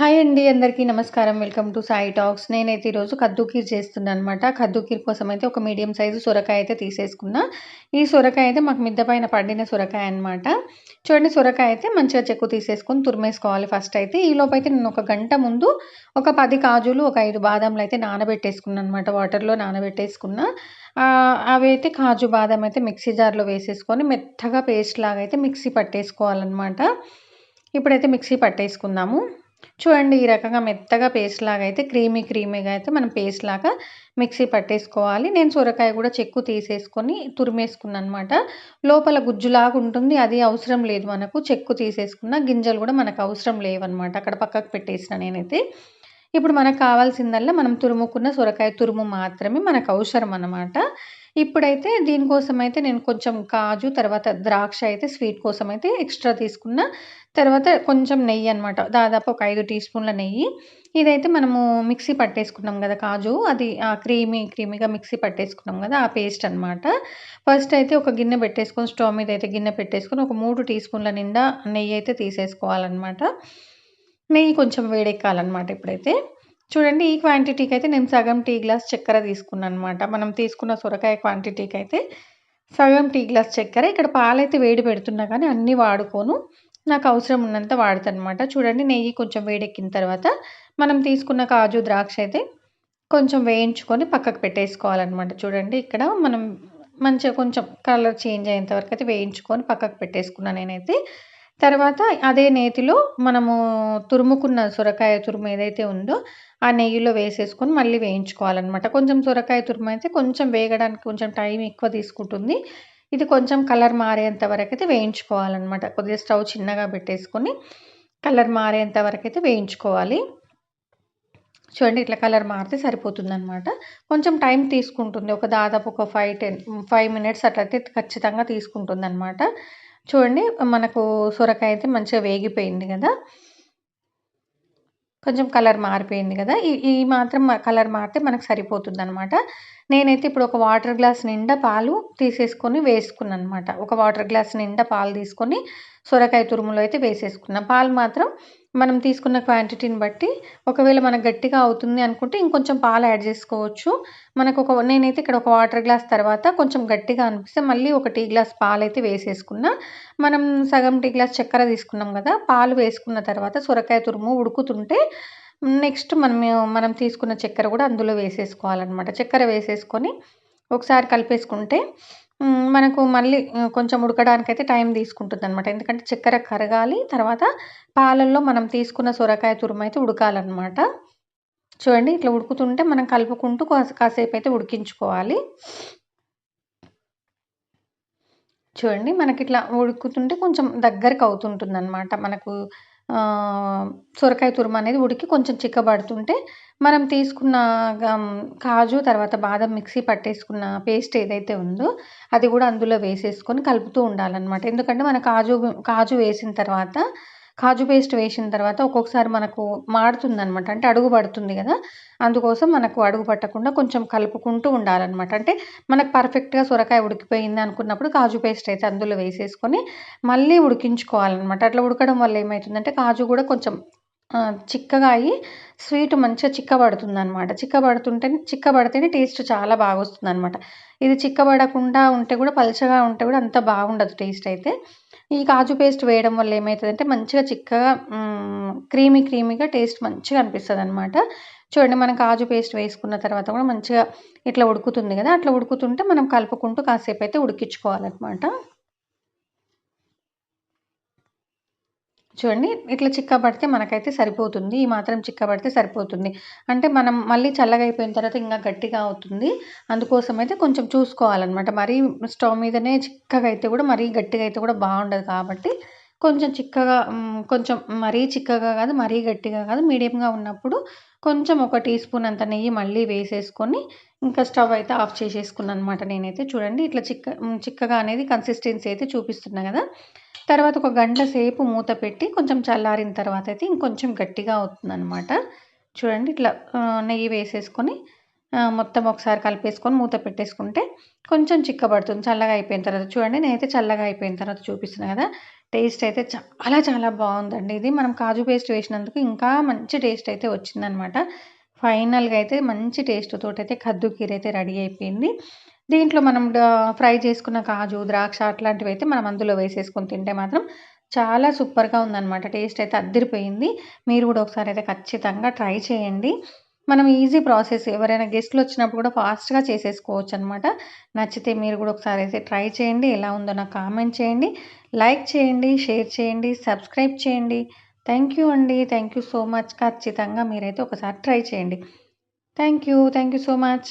Hi అండి అందరికీ నమస్కారం. Welcome to Sai talks. నేనైతే ఈరోజు కద్దు కీర్ చేస్తున్నాను అనమాట కద్దు కీర్ కోసం అయితే ఒక మీడియం సైజు సొరకాయ అయితే తీసేసుకున్నా. ఈ సొరకాయ అయితే మాకు మిద్ద పైన పండిన సొరకాయ అనమాట చూడండి సొరకాయ అయితే మంచిగా చెక్కు తీసేసుకొని తురిమేసుకోవాలి ఫస్ట్ అయితే. ఈ లోపైతే అయితే నేను ఒక గంట ముందు ఒక పది కాజులు ఒక ఐదు బాదంలు అయితే నానబెట్టేసుకున్నాను అనమాట వాటర్లో నానబెట్టేసుకున్నా. అవి అయితే కాజు బాదం అయితే మిక్సీ జార్లో వేసేసుకొని మెత్తగా పేస్ట్ లాగా అయితే మిక్సీ పట్టేసుకోవాలన్నమాట. ఇప్పుడైతే మిక్సీ పట్టేసుకుందాము. చూడండి ఈ రకంగా మెత్తగా పేస్ట్ లాగా అయితే క్రీమీ క్రీమీగా అయితే మనం పేస్ట్ లాగా మిక్సీ పట్టేసుకోవాలి. నేను సొరకాయ కూడా చెక్కు తీసేసుకొని తురిమేసుకున్నాను అనమాట లోపల గుజ్జులాగా ఉంటుంది అది అవసరం లేదు మనకు. చెక్కు తీసేసుకున్న గింజలు కూడా మనకు అవసరం లేవన్నమాట అక్కడ పక్కకు పెట్టేసిన నేనైతే. ఇప్పుడు మనకు కావాల్సిందల్లా మనం తురుముకున్న సొరకాయ తురుము మాత్రమే మనకు అవసరం అన్నమాట ఇప్పుడైతే దీనికోసం అయితే నేను కొంచెం కాజు తర్వాత ద్రాక్ష అయితే స్వీట్ కోసం అయితే ఎక్స్ట్రా తీసుకున్న. తర్వాత కొంచెం నెయ్యి అనమాట దాదాపు ఒక ఐదు టీ స్పూన్ల నెయ్యి. ఇదైతే మనము మిక్సీ పట్టేసుకున్నాం కదా కాజు. అది ఆ క్రీమీ క్రీమీగా మిక్సీ పట్టేసుకున్నాం కదా ఆ పేస్ట్ అనమాట ఫస్ట్ అయితే ఒక గిన్నె పెట్టేసుకొని స్టవ్ మీద అయితే గిన్నె పెట్టేసుకొని ఒక మూడు టీ స్పూన్ల నిండా నెయ్యి అయితే తీసేసుకోవాలన్నమాట. నెయ్యి కొంచెం వేడెక్కాలన్నమాట ఇప్పుడైతే. చూడండి ఈ క్వాంటిటీకి అయితే నేను సగం టీ గ్లాస్ చక్కెర తీసుకున్నాను అనమాట మనం తీసుకున్న సొరకాయ క్వాంటిటీకి అయితే సగం టీ గ్లాస్ చక్కెర. ఇక్కడ పాలైతే వేడి పెడుతున్నా కానీ అన్నీ వాడుకోను. నాకు అవసరం ఉన్నంత వాడతానమాట. చూడండి నెయ్యి కొంచెం వేడెక్కిన తర్వాత మనం తీసుకున్న కాజు ద్రాక్ష అయితే కొంచెం వేయించుకొని పక్కకు పెట్టేసుకోవాలన్నమాట. చూడండి ఇక్కడ మనం మంచిగా కొంచెం కలర్ చేంజ్ అయ్యేంత వరకు అయితే వేయించుకొని పక్కకు పెట్టేసుకున్నాను నేనైతే. తర్వాత అదే నేతిలో మనము తురుముకున్న సొరకాయ తురుము ఏదైతే ఉందో ఆ నెయ్యిలో వేసేసుకొని మళ్ళీ వేయించుకోవాలన్నమాట. కొంచెం సొరకాయ తురుము అయితే కొంచెం వేగడానికి కొంచెం టైం ఎక్కువ తీసుకుంటుంది. ఇది కొంచెం కలర్ మారేంత వరకు అయితే వేయించుకోవాలన్నమాట. కొద్దిగా స్టవ్ చిన్నగా పెట్టేసుకొని కలర్ మారేంత వరకు అయితే వేయించుకోవాలి. చూడండి ఇట్లా కలర్ మారితే సరిపోతుంది అనమాట కొంచెం టైం తీసుకుంటుంది. ఒక దాదాపు ఒక ఫైవ్ టెన్ ఫైవ్ మినిట్స్ అట్లయితే ఖచ్చితంగా తీసుకుంటుంది అనమాట చూడండి మనకు సొరకాయ అయితే మంచిగా వేగిపోయింది కదా. కొంచెం కలర్ మారిపోయింది కదా. ఈ ఈ మాత్రం కలర్ మారితే మనకు సరిపోతుంది అనమాట నేనైతే ఇప్పుడు ఒక వాటర్ గ్లాస్ నిండా పాలు తీసేసుకొని వేసుకున్నాను అనమాట ఒక వాటర్ గ్లాస్ నిండా పాలు తీసుకొని సొరకాయ తురుములో అయితే వేసేసుకున్నాం. పాలు మాత్రం మనం తీసుకున్న క్వాంటిటీని బట్టి ఒకవేళ మనకు గట్టిగా అవుతుంది అనుకుంటే ఇంకొంచెం పాలు యాడ్ చేసుకోవచ్చు. మనకు ఒక నేనైతే ఇక్కడ ఒక వాటర్ గ్లాస్ తర్వాత కొంచెం గట్టిగా అనిపిస్తే మళ్ళీ ఒక టీ గ్లాస్ పాలు అయితే వేసేసుకున్నా. మనం సగం టీ గ్లాస్ చక్కెర తీసుకున్నాం కదా పాలు వేసుకున్న తర్వాత సొరకాయ తురుము ఉడుకుతుంటే నెక్స్ట్ మనం మనం తీసుకున్న చక్కెర కూడా అందులో వేసేసుకోవాలన్నమాట. చక్కెర వేసేసుకొని ఒకసారి కలిపేసుకుంటే మనకు మళ్ళీ కొంచెం ఉడకడానికైతే టైం తీసుకుంటుంది అనమాట ఎందుకంటే చక్కెర కరగాలి తర్వాత పాలల్లో మనం తీసుకున్న సొరకాయ తురుము అయితే ఉడకాలన్నమాట. చూడండి ఇట్లా ఉడుకుతుంటే మనం కలుపుకుంటూ కాసేపు అయితే ఉడికించుకోవాలి. చూడండి మనకి ఇట్లా ఉడుకుతుంటే కొంచెం దగ్గరకు అవుతుంటుంది అనమాట మనకు సొరకాయ తురుము అనేది ఉడికి కొంచెం చిక్కబడుతుంటే మనం తీసుకున్న కాజు తర్వాత బాదం మిక్సీ పట్టేసుకున్న పేస్ట్ ఏదైతే ఉందో అది కూడా అందులో వేసేసుకొని కలుపుతూ ఉండాలన్నమాట. ఎందుకంటే మన కాజు కాజు వేసిన తర్వాత కాజు పేస్ట్ వేసిన తర్వాత ఒక్కొక్కసారి మనకు మాడుతుందనమాట అంటే అడుగు పడుతుంది కదా. అందుకోసం మనకు అడుగు పట్టకుండా కొంచెం కలుపుకుంటూ ఉండాలన్నమాట. అంటే మనకు పర్ఫెక్ట్గా సొరకాయ ఉడికిపోయింది అనుకున్నప్పుడు కాజు పేస్ట్ అయితే అందులో వేసేసుకొని మళ్ళీ ఉడికించుకోవాలన్నమాట. అట్లా ఉడకడం వల్ల ఏమవుతుందంటే కాజు కూడా కొంచెం చిక్కగా అయ్యి స్వీట్ మంచిగా చిక్కబడుతుంది అనమాట చిక్కబడుతుంటే చిక్కబడితేనే టేస్ట్ చాలా బాగా వస్తుంది అనమాట ఇది చిక్కబడకుండా ఉంటే కూడా పలచగా ఉంటే కూడా అంత బాగుండదు టేస్ట్ అయితే. ఈ కాజు పేస్ట్ వేయడం వల్ల ఏమవుతుందంటే మంచిగా చిక్కగా క్రీమీ క్రీమీగా టేస్ట్ మంచిగా అనిపిస్తుంది అనమాట చూడండి మనం కాజు పేస్ట్ వేసుకున్న తర్వాత కూడా మంచిగా ఇట్లా ఉడుకుతుంది కదా అట్లా ఉడుకుతుంటే మనం కలుపుకుంటూ కాసేపు అయితే ఉడికించుకోవాలన్నమాట. చూడండి ఇట్లా చిక్కబడితే మనకైతే సరిపోతుంది. ఈ మాత్రం చిక్కబడితే సరిపోతుంది. అంటే మనం మళ్ళీ చల్లగా అయిపోయిన తర్వాత ఇంకా గట్టిగా అవుతుంది. అందుకోసం అయితే కొంచెం చూసుకోవాలన్నమాట. మరీ స్టవ్ మీదనే చిక్కగా అయితే కూడా మరీ గట్టిగా అయితే కూడా బాగుండదు కాబట్టి కొంచెం చిక్కగా కొంచెం మరీ చిక్కగా కాదు మరీ గట్టిగా కాదు మీడియంగా ఉన్నప్పుడు కొంచెం ఒక టీ స్పూన్ అంత నెయ్యి మళ్ళీ వేసేసుకొని ఇంకా స్టవ్ అయితే ఆఫ్ చేసేసుకున్నాను అనమాట నేనైతే. చూడండి ఇట్లా చిక్క చిక్కగా అనేది కన్సిస్టెన్సీ అయితే చూపిస్తున్నా కదా. తర్వాత ఒక గంట సేపు మూత పెట్టి కొంచెం చల్లారిన తర్వాత అయితే ఇంకొంచెం గట్టిగా అవుతుందన్నమాట. చూడండి ఇట్లా నెయ్యి వేసేసుకొని మొత్తం ఒకసారి కలిపేసుకొని మూత పెట్టేసుకుంటే కొంచెం చిక్కబడుతుంది చల్లగా అయిపోయిన తర్వాత. చూడండి నేనైతే చల్లగా అయిపోయిన తర్వాత చూపిస్తున్నాను కదా. టేస్ట్ అయితే చాలా చాలా బాగుందండి. ఇది మనం కాజు పేస్ట్ వేసినందుకు ఇంకా మంచి టేస్ట్ అయితే వచ్చిందనమాట ఫైనల్గా అయితే మంచి టేస్ట్ తోటి అయితే కద్దు కీర అయితే రెడీ అయిపోయింది. దీంట్లో మనం ఫ్రై చేసుకున్న కాజు ద్రాక్ష అట్లాంటివి అయితే మనం అందులో వేసేసుకొని తింటే మాత్రం చాలా సూపర్గా ఉందన్నమాట. టేస్ట్ అయితే అద్దరిపోయింది. మీరు కూడా ఒకసారి అయితే ఖచ్చితంగా ట్రై చేయండి. మనం ఈజీ ప్రాసెస్ ఎవరైనా గెస్ట్లు వచ్చినప్పుడు కూడా ఫాస్ట్గా చేసేసుకోవచ్చు అనమాట నచ్చితే మీరు కూడా ఒకసారి అయితే ట్రై చేయండి. ఎలా ఉందో నాకు కామెంట్ చేయండి. లైక్ చేయండి షేర్ చేయండి సబ్స్క్రైబ్ చేయండి. థ్యాంక్ యూ అండి. థ్యాంక్ యూ సో మచ్ ఖచ్చితంగా మీరైతే ఒకసారి ట్రై చేయండి. Thank you thank you so much